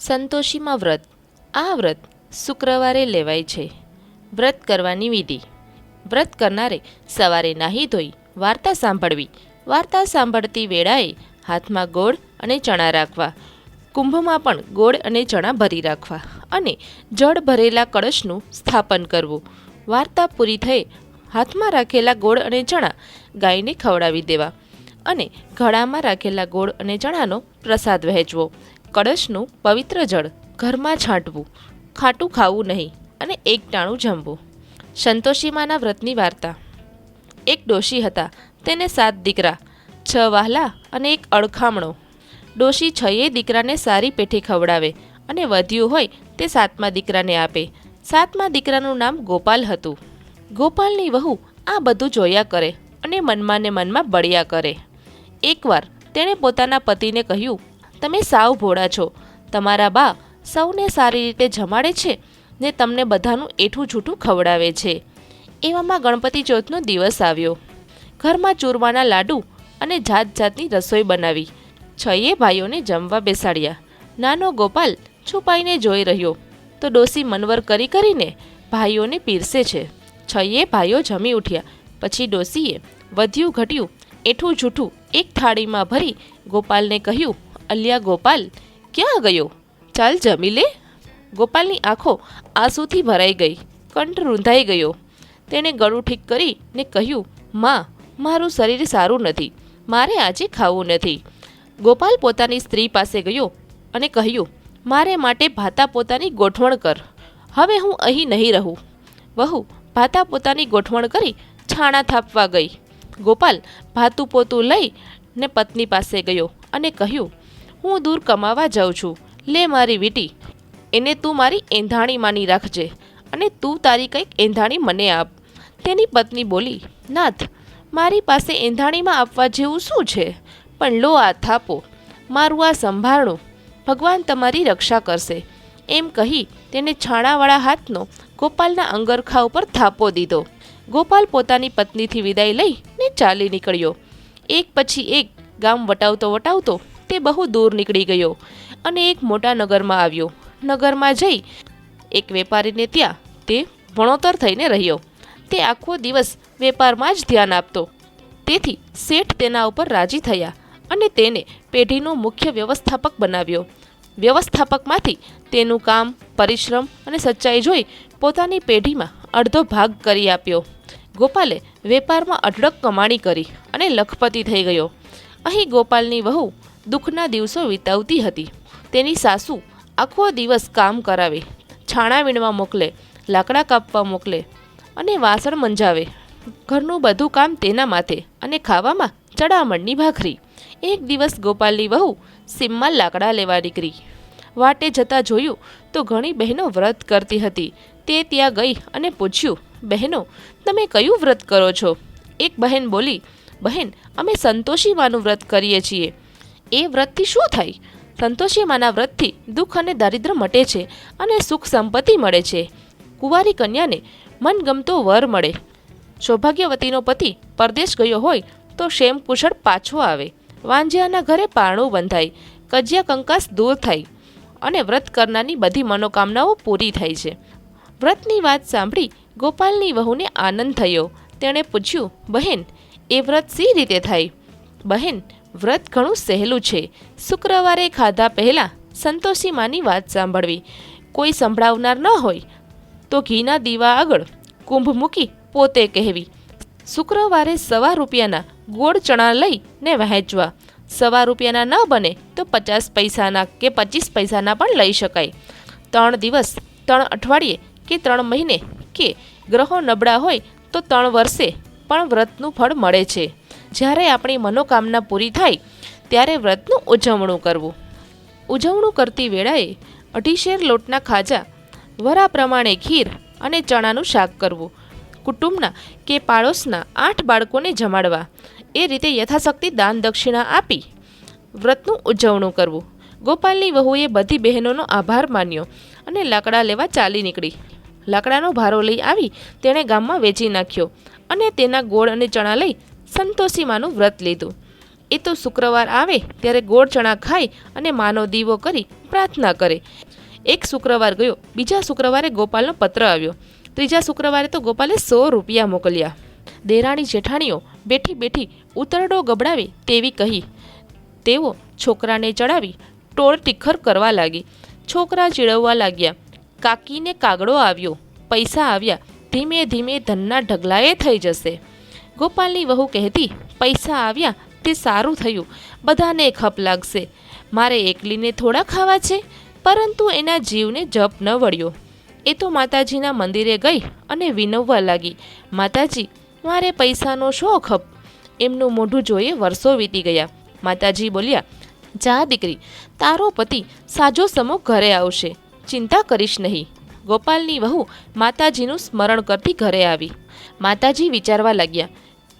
સંતોષીમાં વ્રત. આ વ્રત શુક્રવારે લેવાય છે. વ્રત કરવાની વિધિ. વ્રત કરનારે સવારે નાહી ધોઈ વાર્તા સાંભળવી. વાર્તા સાંભળતી વેળાએ હાથમાં ગોળ અને ચણા રાખવા. કુંભમાં પણ ગોળ અને ચણા ભરી રાખવા અને જળ ભરેલા કળશનું સ્થાપન કરવું. વાર્તા પૂરી થઈ હાથમાં રાખેલા ગોળ અને ચણા ગાયને ખવડાવી દેવા અને ઘડામાં રાખેલા ગોળ અને ચણાનો પ્રસાદ વહેંચવો. કળશનું પવિત્ર જળ ઘરમાં છાંટવું, ખાટું ખાવું નહીં અને એક ટાણું જમવું. સંતોષીમાના વ્રતની વાર્તા. એક ડોશી હતા, તેને સાત દીકરા, છ વહાલા અને એક અડખામણો ડોશી છયે દીકરાને સારી પેઠી ખવડાવે અને વધ્યું હોય તે સાતમા દીકરાને આપે. સાતમા દીકરાનું નામ ગોપાલ હતું. ગોપાલની વહુ આ બધું જોયા કરે અને મનમાં ને મનમાં બળ્યા કરે. એકવાર તેણે પોતાના પતિને કહ્યું તમે સાવ ભોળા છો. તમારા બા સૌને સારી રીતે જમાડે છે ને તમને બધાનું એઠું જૂઠું ખવડાવે છે. એવામાં ગણપતિ ચોથનો દિવસ આવ્યો. ઘરમાં ચૂરમાના લાડુ અને જાત જાતની રસોઈ બનાવી. છઈએ ભાઈઓને જમવા બેસાડ્યા. નાનો ગોપાલ છુપાઈને જોઈ રહ્યો. તો ડોસી મનવર કરી કરીને ભાઈઓને પીરસે છે. છયે ભાઈઓ જમી ઉઠ્યા. પછી ડોસીએ વધ્યું ઘટ્યું એઠું જૂઠું એક થાળીમાં ભરી ગોપાલને કહ્યું અલ્યા ગોપાલ, ક્યાં ગયો? ચાલ જમી લે. ગોપાલની આંખો આંસુથી ભરાઈ ગઈ, કંઠ રૂંધાઈ ગયો. તેણે ગળું ઠીક કરીને કહ્યું, માં, મારું શરીર સારું નથી. મારે આજે ખાવું નથી. ગોપાલ પોતાની સ્ત્રી પાસે ગયો અને કહ્યું, મારે માટે ભાતા પોતાની ગોઠવણ કર. હવે હું અહીં નહીં રહું. વહુ ભાતા પોતાની ગોઠવણ કરી છાણા થાપવા ગઈ. ગોપાલ ભાતું પોતું લઈ ને પત્ની પાસે ગયો અને કહ્યું હું દૂર કમાવા જાઉં છું. લે મારી વીટી, એને તું મારી એંધાણી માની રાખજે અને તું તારી કંઈક એંધાણી મને આપ. તેની પત્ની બોલી, નાથ, મારી પાસે એંધાણીમાં આપવા જેવું શું છે? પણ લો આ થાપો, મારું આ સંભાળણું ભગવાન તમારી રક્ષા કરશે. એમ કહી તેને છાણાવાળા હાથનો ગોપાલના અંગરખા ઉપર થાપો દીધો. ગોપાલ પોતાની પત્નીથી વિદાય લઈ ને ચાલી નીકળ્યો. એક પછી એક ગામ વટાવતો વટાવતો તે બહુ દૂર નીકળી ગયો અને એક મોટા નગરમાં આવ્યો. નગરમાં જઈ એક વેપારીને ત્યાં તે ભણોતર થઈને રહ્યો. તે આખો દિવસ વેપારમાં જ ધ્યાન આપતો. તેથી શેઠ તેના ઉપર રાજી થયા અને તેને પેઢીનો મુખ્ય વ્યવસ્થાપક બનાવ્યો. વ્યવસ્થાપકમાંથી તેનું કામ, પરિશ્રમ અને સચ્ચાઈ જોઈ પોતાની પેઢીમાં અડધો ભાગ કરી આપ્યો. ગોપાલે વેપારમાં અઢળક કમાણી કરી અને લખપતિ થઈ ગયો. અહીં ગોપાલની વહુ દુઃખના દિવસો વિતાવતી હતી. તેની સાસુ આખો દિવસ કામ કરાવે, છાણા વીણવા મોકલે, લાકડા કાપવા મોકલે અને વાસણ મંજાવે. ઘરનું બધું કામ તેના માથે અને ખાવામાં ચડામણની ભાખરી. એક દિવસ ગોપાલની વહુ સીમમાં લાકડા લેવા નીકળી. વાટે જતાં જોયું તો ઘણી બહેનો વ્રત કરતી હતી. તે ત્યાં ગઈ અને પૂછ્યું, બહેનો, તમે કયું વ્રત કરો છો? એક બહેન બોલી, બહેન, અમે સંતોષી માનું વ્રત કરીએ છીએ. એ વ્રતથી શું થાય સંતોષી માના વ્રતથી દુઃખ અને દારિદ્ર મટે છે અને સુખ સંપત્તિ મળે છે. કુંવારી કન્યાને મનગમતો વર મળે. સૌભાગ્યવતીનો પતિ પરદેશ ગયો હોય તો શેમ કુશળ પાછો આવે. વાંજિયાના ઘરે પારણું બંધાય, કજિયા કંકાસ દૂર થાય અને વ્રત કરનારની બધી મનોકામનાઓ પૂરી થાય છે. વ્રતની વાત સાંભળી ગોપાલની વહુને આનંદ થયો. તેણે પૂછ્યું, બહેન, એ વ્રત સી રીતે થાય બહેન વ્રત ઘણું સહેલું છે. શુક્રવારે ખાધા પહેલાં સંતોષી માની વાત સાંભળવી. કોઈ સંભળાવનાર ન હોય તો ઘીના દીવા આગળ કુંભ મૂકી પોતે કહેવી. શુક્રવારે સવા રૂપિયાના ગોળ ચણા લઈને વહેંચવા. સવા રૂપિયાના ન બને તો પચાસ પૈસાના કે પચીસ પૈસાના પણ લઈ શકાય. ત્રણ દિવસ, ત્રણ અઠવાડિયે કે ત્રણ મહિને કે ગ્રહો નબળા હોય તો ત્રણ વર્ષે પણ વ્રતનું ફળ મળે છે. જ્યારે આપણી મનોકામના પૂરી થાય, ત્યારે વ્રતનું ઉજવણું કરવું. ઉજવણું કરતી વેળાએ અઢીશેર લોટના ખાજા, વરા પ્રમાણે ખીર અને ચણાનું શાક કરવું. કુટુંબના કે પાડોશના આઠ બાળકોને જમાડવા. એ રીતે યથાશક્તિ દાન દક્ષિણા આપી વ્રતનું ઉજવણું કરવું. ગોપાલની વહુએ બધી બહેનોનો આભાર માન્યો અને લાકડા લેવા ચાલી નીકળી. લાકડાનો ભારો લઈ આવી તેણે ગામમાં વેચી નાખ્યો. અને તેના ગોળ અને ચણા લઈ સંતોષી માનું વ્રત લીધું. એ તો શુક્રવાર આવે ત્યારે ગોળ ચણા ખાઈ અને માનો દીવો કરી પ્રાર્થના કરે. એક શુક્રવાર ગયો, બીજા શુક્રવારે ગોપાલનો પત્ર આવ્યો. ત્રીજા શુક્રવારે તો ગોપાલે સો રૂપિયા મોકલ્યા. દેરાણી જેઠાણીઓ બેઠી બેઠી ઉતરડો ગબડાવે તેવી કહી. તેઓ છોકરાને ચડાવી ટોળ ટીખર કરવા લાગી. છોકરા ચીડવવા લાગ્યા. કાકીને કાગડો આવ્યો. પૈસા આવ્યા. ધીમે ધીમે ધનના ઢગલાએ થઈ જશે. ગોપાલની વહુ કહેતી, પૈસા આવ્યા, તે સારું થયું. બધાને ખપ લાગશે. મારે એકલીને થોડા ખાવા છે. પરંતુ એના જીવને જપ ન વળ્યો. એ તો માતાજીના મંદિરે ગઈ અને વિનવવા લાગી. માતાજી, મારે પૈસાનો શો ખપ? એમનું મોઢું જોઈએ વર્ષો વીતી ગયા. માતાજી બોલ્યા, જા દીકરી, તારો પતિ સાજો સમો ઘરે આવશે. ચિંતા કરીશ નહીં. ગોપાલની વહુ માતાજીનું સ્મરણ કરતી ઘરે આવી. માતાજી વિચારવા લાગ્યા,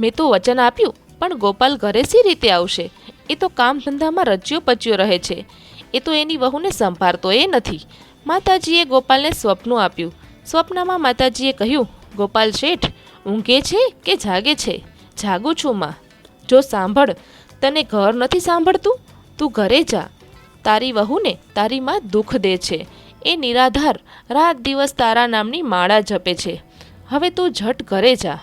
મેં તો વચન આપ્યું, પણ ગોપાલ ઘરે સી રીતે આવશે? એ તો કામ ધંધામાં રચ્યો પચ્યો રહે છે. એ તો એની વહુને સંભાળતો એ નથી. માતાજીએ ગોપાલને સ્વપ્ન આપ્યું. સ્વપ્નમાં માતાજીએ કહ્યું, ગોપાલ શેઠ, ઊંઘે છે કે જાગે છે? જાગું છું માં. જો સાંભળ, તને ઘર નથી સાંભળતું, તું ઘરે જા. તારી વહુને તારી માં દુઃખ દે છે. એ નિરાધાર રાત દિવસ તારા નામની માળા જપે છે. હવે તું ઝટ ઘરે જા.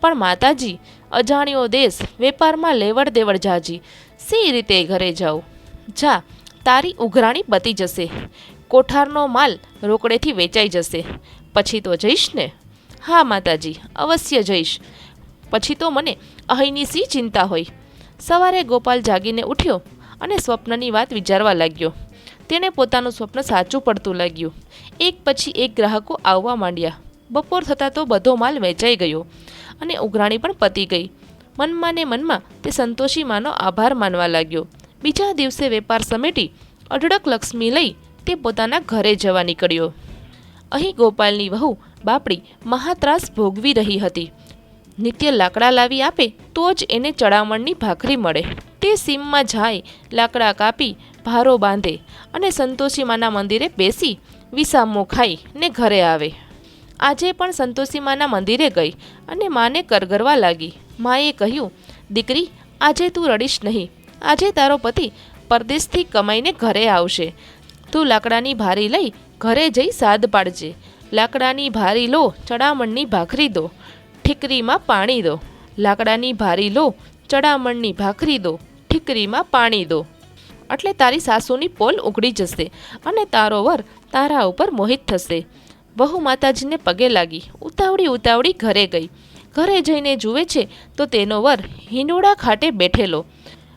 પણ માતાજી, અજાણ્યો દેશ, વેપારમાં લેવડ દેવડ જાજી. સી રીતે ઘરે જાઉં? જા, તારી ઉઘરાણી બતી જશે. કોઠારનો માલ રોકડેથી વેચાઈ જશે. પછી તો જઈશ ને? હા માતાજી, અવશ્ય જઈશ. પછી તો મને અહીંની સી ચિંતા હોય. સવારે ગોપાલ જાગીને ઉઠ્યો અને સ્વપ્નની વાત વિચારવા લાગ્યો. તેણે પોતાનું સ્વપ્ન સાચું પડતું લાગ્યું. એક પછી એક ગ્રાહકો આવવા માંડ્યા. બપોર થતાં તો બધો માલ વેચાઈ ગયો અને ઉઘરાણી પણ પતી ગઈ. મનમાં ને મનમાં તે સંતોષી માનો આભાર માનવા લાગ્યો. બીજા દિવસે વેપાર સમેટી અઢળક લક્ષ્મી લઈ તે પોતાના ઘરે જવા નીકળ્યો. અહીં ગોપાલની વહુ બાપડી મહાત્રાસ ભોગવી રહી હતી. નિત્ય લાકડા લાવી આપે તો જ એને ચડામણની ભાખરી મળે. તે સીમમાં જાય, લાકડા કાપી, ભારો બાંધે અને સંતોષીમાના મંદિરે બેસી વિસામો ખાઈ ને ઘરે આવે. આજે પણ સંતોષીમાના મંદિરે ગઈ અને માને કરગરવા લાગી. માએ કહ્યું, દીકરી, આજે તું રડીશ નહીં. આજે તારો પતિ પરદેશથી કમાઈને ઘરે આવશે. તું લાકડાની ભારી લઈ ઘરે જઈ સાદ પાડજે. લાકડાની ભારી લો, ચડામણની ભાખરી દો. ઠીકરીમાં પાણી દો. લાકડાની ભારી લો, ચડામણની ભાખરી દો. ઠીકરીમાં પાણી દો. એટલે તારી સાસુની પોલ ઉગડી જશે અને તારો વર તારા ઉપર મોહિત થશે. વહુ માતાજીને પગે લાગી, ઉતાવળી ઉતાવળી ઘરે ગઈ. ઘરે જઈને જુએ છે તો તેનો વર હિંડોળા ખાટે બેઠેલો.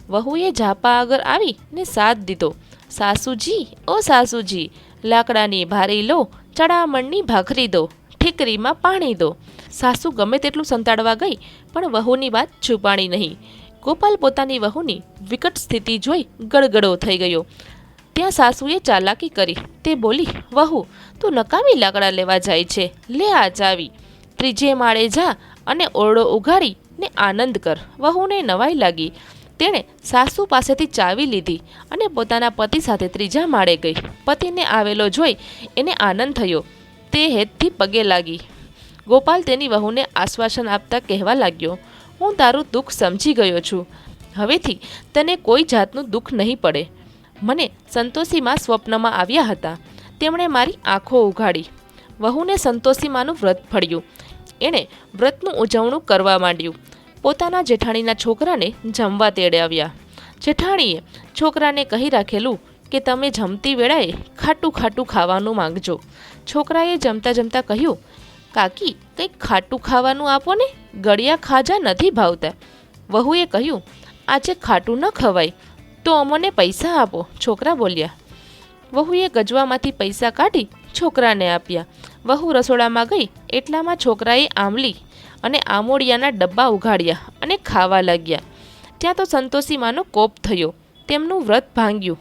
વહુએ ઝાપા આગળ આવી ને સાથ દીધો. સાસુજી, ઓ સાસુજી, લાકડાની ભારી લો, ચડામણની ભાખરી દો, ઠીકરીમાં પાણી દો. સાસુ ગમે તેટલું સંતાડવા ગઈ, પણ વહુની વાત છુપાણી નહીં. ગોપાલ પોતાની વહુની વિકટ સ્થિતિ જોઈ ગળગળો થઈ ગયો. ત્યાં સાસુએ ચાલાકી કરી. તે બોલી, વહુ, તું નકામી લાકડા લેવા જાય છે. લે આ ચાવી. ત્રીજે માળે જા અને ઓરડો ઉઘાડી ને આનંદ કર. વહુને નવાઈ લાગી. તેણે સાસુ પાસેથી ચાવી લીધી અને પોતાના પતિ સાથે ત્રીજા માળે ગઈ. પતિને આવેલો જોઈ એને આનંદ થયો. તે હેતથી પગે લાગી. ગોપાલ તેની વહુને આશ્વાસન આપતા કહેવા લાગ્યો હું તારું દુઃખ સમજી ગયો છું. હવેથી તને કોઈ જાતનું દુઃખ નહીં પડે. મને સંતોષીમાં સ્વપ્નમાં આવ્યા હતા. તેમણે મારી આંખો ઉઘાડી. વહુને સંતોષીમાનું વ્રત ફળ્યું. એણે વ્રતનું ઉજવણું કરવા માંડ્યું. પોતાના જેઠાણીના છોકરાને જમવા તેડાવ્યા જેઠાણીએ છોકરાને કહી રાખેલું કે તમે જમતી વેળાએ ખાટું ખાટું ખાવાનું માંગજો. છોકરાએ જમતા જમતા કહ્યું, કાકી કંઈક ખાટું ખાવાનું આપો ને, ગળિયા ખાજા નથી ભાવતા. વહુએ કહ્યું, આજે ખાટું ન ખવાય, તો અમોને પૈસા આપો. છોકરા બોલ્યા. વહુએ ગજવામાંથી પૈસા કાઢી છોકરાને આપ્યા. વહુ રસોડામાં ગઈ, એટલામાં છોકરાએ આંબલી અને આમોડિયાના ડબ્બા ઉઘાડ્યા અને ખાવા લાગ્યા. ત્યાં તો સંતોષીમાનો કોપ થયો, તેમનું વ્રત ભાંગ્યું.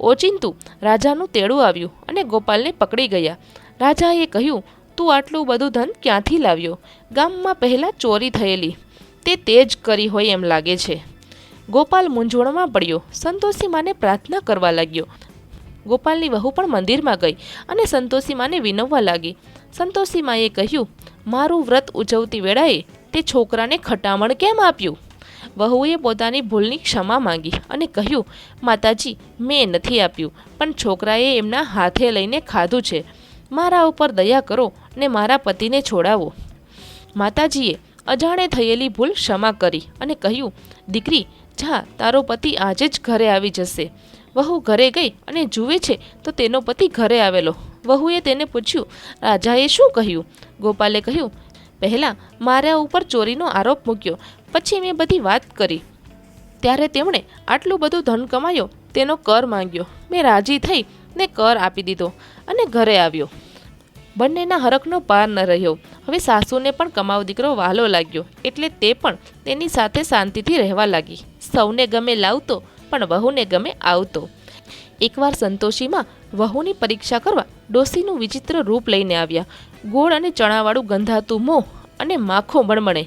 ઓચિંતું રાજાનું તેડું આવ્યું અને ગોપાલને પકડી ગયા. રાજાએ કહ્યું તું આટલું બધું ધન ક્યાંથી લાવ્યો? ગામમાં પહેલાં ચોરી થયેલી. તે તે જ કરી હોય એમ લાગે છે. ગોપાલ મૂંઝવણમાં પડ્યો. સંતોષી માને પ્રાર્થના કરવા લાગ્યો. ગોપાલની વહુ પણ મંદિરમાં ગઈ અને સંતોષી માને વિનવવા લાગી. સંતોષી માએ કહ્યું, મારું વ્રત ઉજવતી વેળાએ તે છોકરાને ખટામણ કેમ આપ્યું? વહુએ પોતાની ભૂલની ક્ષમા માંગી અને કહ્યું, માતાજી, મેં નથી આપ્યું, પણ છોકરાએ એમના હાથે લઈને ખાધું છે. મારા ઉપર દયા કરો ને મારા પતિને છોડાવો. માતાજીએ અજાણે થયેલી ભૂલ ક્ષમા કરી અને કહ્યું, દીકરી, જા, તારો પતિ આજે જ ઘરે આવી જશે. વહુ ઘરે ગઈ અને જુએ છે તો તેનો પતિ ઘરે આવેલો. વહુએ તેને પૂછ્યું, રાજાએ શું કહ્યું? ગોપાલે કહ્યું, પહેલાં મારા ઉપર ચોરીનો આરોપ મૂક્યો, પછી મેં બધી વાત કરી. ત્યારે તેમણે આટલું બધું ધન કમાયો, તેનો કર માંગ્યો. મેં રાજી થઈ ને કર આપી દીધો અને ઘરે આવ્યો. બંનેના હરખનો પાર ન રહ્યો. હવે સાસુને પણ કમાવ દીકરો વહાલો લાગ્યો, એટલે તે પણ તેની સાથે શાંતિથી રહેવા લાગી. સૌને ગમે લાવતો, પણ વહુને ગમે આવતો. એકવાર સંતોષીમાં વહુની પરીક્ષા કરવા ડોસીનું વિચિત્ર રૂપ લઈને આવ્યા. ગોળ અને ચણાવાળું ગંધાતું મોં અને માખો મણમણે.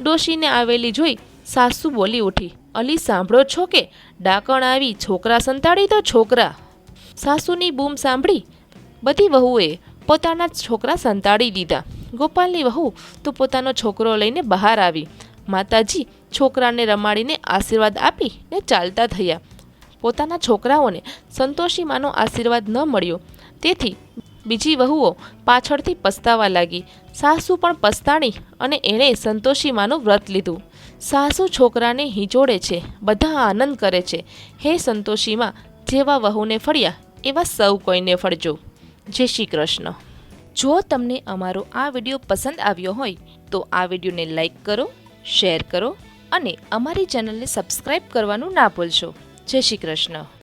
ડોશીને આવેલી જોઈ સાસુ બોલી ઉઠી, અલી, સાંભળો છો કે? ડાકણ આવી, છોકરા સંતાડી તો છોકરા. સાસુની બૂમ સાંભળી બધી વહુએ પોતાના છોકરા સંતાડી દીધા. ગોપાલની વહુ તો પોતાનો છોકરો લઈને બહાર આવી. માતાજી છોકરાને રમાડીને આશીર્વાદ આપી ને ચાલતા થયા. પોતાના છોકરાઓને સંતોષીમાનો આશીર્વાદ ન મળ્યો. તેથી બીજી વહુઓ પાછળથી પસ્તાવા લાગી. સાસુ પણ પસ્તાણી અને એણે સંતોષીમાનું વ્રત લીધું. સાસુ છોકરાને હિંચોડે છે, બધા આનંદ કરે છે. હે સંતોષીમાં, જેવા વહુને ફળ્યા, એવા સૌ કોઈને ફળજો. જય શ્રી કૃષ્ણ. જો તમને અમારો આ વીડિયો પસંદ આવ્યો હોય, તો આ વિડીયોને લાઈક કરો, શેર કરો અને અમારી ચેનલને સબસ્ક્રાઈબ કરવાનું ના ભૂલશો. જય શ્રી કૃષ્ણ.